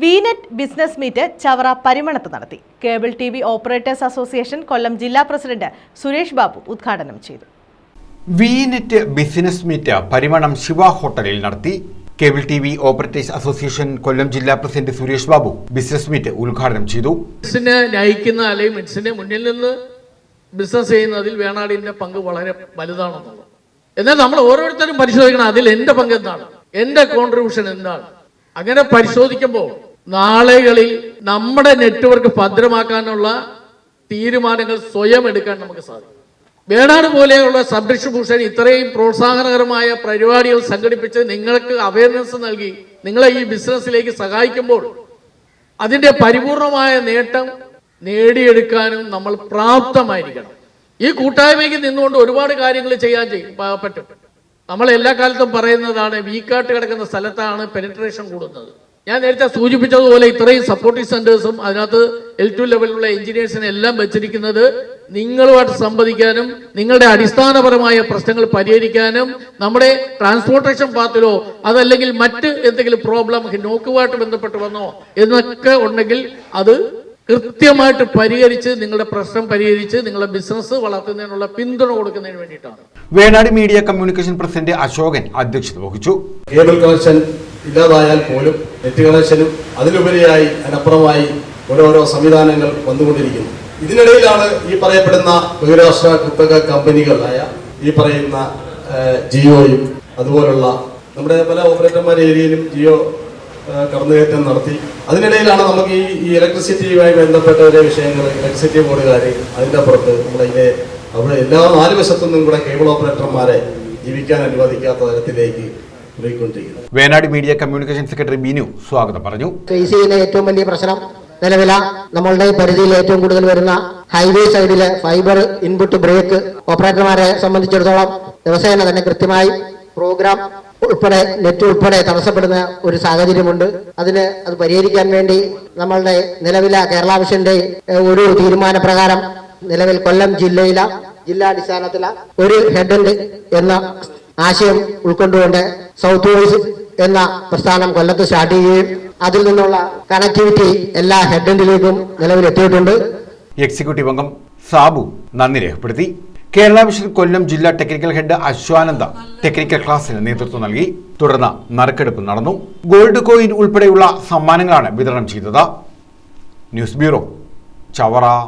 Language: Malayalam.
വിനെറ്റ് ബിസിനസ് മീറ്റ് ചവറ പരിമണത്ത് നടത്തി. Cable T V operators association Kollam ജില്ലാ പ്രസിഡന്റ് സുരേഷ് ബാബു ഉദ്ഘാടനം ചെയ്തു. വിനെറ്റ് ബിസിനസ് മീറ്റ് പരിമണം ശിവ ഹോട്ടലിൽ നടത്തി. Cable T V operators association Kollam ജില്ലാ president Suresh Babu business meet ഉദ്ഘാടനം ചെയ്തു. നയിക്കുന്ന അല്ലെങ്കിൽ മിഡ്സിന്റെ മുന്നിൽ നിന്ന് ബിസിനസ് ചെയ്യുന്നതിൽ വേണാടിന്റെ പങ്ക് വളരെ വലുതാണെന്നുള്ളത്. എന്നാൽ നമ്മൾ ഓരോരുത്തരും പരിശോധിക്കണം അതിൽ എന്റെ പങ്ക് എന്താണ്? എന്റെ കോൺട്രിബ്യൂഷൻ എന്താണ്? അങ്ങനെ പരിശോധിക്കുമ്പോൾ നാളുകളിൽ നമ്മുടെ നെറ്റ്വർക്ക് ഭദ്രമാക്കാനുള്ള തീരുമാനങ്ങൾ സ്വയം എടുക്കാൻ നമുക്ക് സാധിക്കും. വേണാട് പോലെയുള്ള സംരക്ഷഭൂഷൻ ഇത്രയും പ്രോത്സാഹനകരമായ പരിപാടികൾ സംഘടിപ്പിച്ച് നിങ്ങൾക്ക് അവയർനെസ് നൽകി നിങ്ങളെ ഈ ബിസിനസ്സിലേക്ക് സഹായിക്കുമ്പോൾ അതിന്റെ പരിപൂർണമായ നേട്ടം നേടിയെടുക്കാനും നമ്മൾ പ്രാപ്തമായിരിക്കണം. ഈ കൂട്ടായ്മയ്ക്ക് നിന്നുകൊണ്ട് ഒരുപാട് കാര്യങ്ങൾ ചെയ്യാൻ ചെയ്യും പറ്റും. നമ്മൾ എല്ലാ കാലത്തും പറയുന്നതാണ് വീക്കാട്ട് കിടക്കുന്ന സ്ഥലത്താണ് പെനിട്രേഷൻ കൂടുന്നത്. ഞാൻ നേരത്തെ സൂചിപ്പിച്ചതുപോലെ ഇത്രയും സപ്പോർട്ടിംഗ് സെന്റേഴ്സും അതിനകത്ത് എൽ ടു ലെവലിലുള്ള എഞ്ചിനീയേഴ്സിനെ എല്ലാം വെച്ചിരിക്കുന്നത് നിങ്ങളുമായിട്ട് സംവദിക്കാനും നിങ്ങളുടെ അടിസ്ഥാനപരമായ പ്രശ്നങ്ങൾ പരിഹരിക്കാനും നമ്മുടെ ട്രാൻസ്പോർട്ടേഷൻ പാത്തിലോ അതല്ലെങ്കിൽ മറ്റ് എന്തെങ്കിലും പ്രോബ്ലം നോക്കുമായിട്ട് ബന്ധപ്പെട്ട് വന്നോ എന്നൊക്കെ ഉണ്ടെങ്കിൽ അത് കൃത്യമായിട്ട് പരിഹരിച്ച് നിങ്ങളുടെ പ്രശ്നം പരിഹരിച്ച് നിങ്ങളുടെ ബിസിനസ് വളർത്തുന്നതിനുള്ള പിന്തുണ കൊടുക്കുന്നതിന് വേണ്ടിയിട്ടാണ്. Venad media communication president Ashokan അധ്യക്ഷത വഹിച്ചു. ഇല്ലാതായാൽ പോലും നെറ്റ് കണക്ഷനും അതിലുപരിയായി അതിനപ്പുറമായി ഓരോരോ സംവിധാനങ്ങൾ വന്നുകൊണ്ടിരിക്കുന്നു. ഇതിനിടയിലാണ് ഈ പറയപ്പെടുന്ന ബഹിരാഷ്ട്ര കുത്തക കമ്പനികളായ ഈ പറയുന്ന ജിയോയും അതുപോലുള്ള നമ്മുടെ പല ഓപ്പറേറ്റർമാരുടെ ഏരിയയിലും ജിയോ കടന്നുകയറ്റം നടത്തി. അതിനിടയിലാണ് നമുക്ക് ഈ ഈ ഇലക്ട്രിസിറ്റിയുമായി ബന്ധപ്പെട്ട ഓരോ വിഷയങ്ങൾ ഇലക്ട്രിസിറ്റി ബോർഡുകാർ അതിന്റെ പുറത്ത് നമ്മളതിന്റെ അവിടെ എല്ലാ നാല് വശത്തു നിന്നും കൂടെ കേബിൾ ഓപ്പറേറ്റർമാരെ ജീവിക്കാൻ അനുവദിക്കാത്ത തരത്തിലേക്ക് പോയിക്കൊണ്ടിരിക്കുന്നു. Venad media communication secretary Binu സ്വാഗതം പറഞ്ഞു. ഫേസ് ചെയ്യുന്ന ഏറ്റവും വലിയ പ്രശ്നം നിലവില. നമ്മളുടെ പരിധിയിൽ ഏറ്റവും കൂടുതൽ വരുന്ന ഹൈവേ സൈഡിലെ ഫൈബർ ഇൻപുട്ട് ബ്രേക്ക് ഓപ്പറേറ്റർമാരെ സംബന്ധിച്ചിടത്തോളം ദിവസേന തന്നെ കൃത്യമായി പ്രോഗ്രാം ഉൾപ്പെടെ നെറ്റ് ഉൾപ്പെടെ തടസ്സപ്പെടുന്ന ഒരു സാഹചര്യമുണ്ട്. അതിന് അത് പരിഹരിക്കാൻ വേണ്ടി നമ്മളുടെ നിലവില കേരള മിഷന്റെ ഒരു തീരുമാനപ്രകാരം നിലവിൽ കൊല്ലം ജില്ലയിലെ ജില്ലാടിസ്ഥാനത്തിലെ ഒരു ഹെഡ് എന്ന ആശയം ഉൾക്കൊണ്ടുകൊണ്ട് സൗത്ത് വോയിസ് എന്ന പ്രസ്ഥാനം കൊല്ലത്ത് സ്റ്റാർട്ട് ചെയ്യുകയും അതിൽ നിന്നുള്ള കണക്ടിവിറ്റി എല്ലാ ഹെഡ്ഡിലേക്കും നിലവിലെത്തിയിട്ടുണ്ട്. എക്സിക്യൂട്ടീവ് അംഗം സാബു നന്ദി രേഖപ്പെടുത്തി. കേരള മിഷൻ കൊല്ലം ജില്ലാ ടെക്നിക്കൽ ഹെഡ് അശ്വാനന്ദ ടെക്നിക്കൽ ക്ലാസ്സിന് നേതൃത്വം നൽകി. തുടർന്ന് നറുക്കെടുപ്പ് നടന്നു. ഗോൾഡ് കോയിൻ ഉൾപ്പെടെയുള്ള സമ്മാനങ്ങളാണ് വിതരണം ചെയ്തത്. News bureau Chavara.